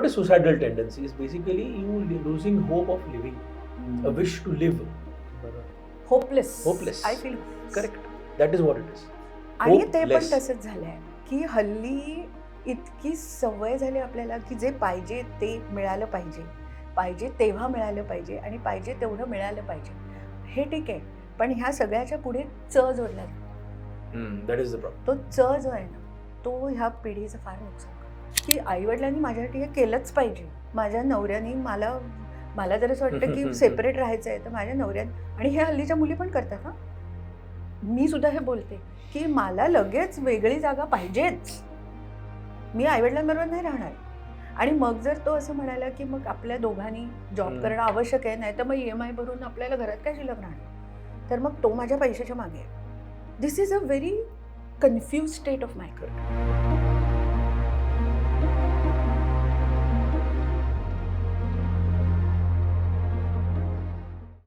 what is suicidal tendencies basically you losing hope of living a wish to live hopeless Hopeless. I feel correct that is what it is आणि ते पण Hopeless. तसंच झालंय की हल्ली इतकी सवय झाली आपल्याला की जे पाहिजे ते मिळालं पाहिजे पाहिजे तेव्हा मिळालं पाहिजे आणि पाहिजे तेवढं मिळालं पाहिजे हे ठीक आहे पण ह्या सगळ्याच्या पुढे च जोडला जातो. Hmm, that is the problem तो च जो आहे ना तो ह्या पिढीचं फार नुकसान की आईवडिलांनी माझ्यासाठी हे केलंच पाहिजे. माझ्या नवऱ्याने मला मला जर असं वाटतं की सेपरेट राहायचं आहे तर माझ्या नवऱ्याने आणि हे हल्लीच्या मुली पण करतात हां. मी सुद्धा हे बोलते की मला लगेच वेगळी जागा पाहिजेच. मी आईवडिलांबरोबर नाही राहणार. आणि मग जर तो असं म्हणाला की मग आपल्या दोघांनी जॉब. करणं आवश्यक आहे नाही तर मग ई एम आय भरून आपल्याला घरात काय शिल्लक राहणार? तर मग तो माझ्या पैशाच्या मागे आहे. This is a very confuse state of my Correct.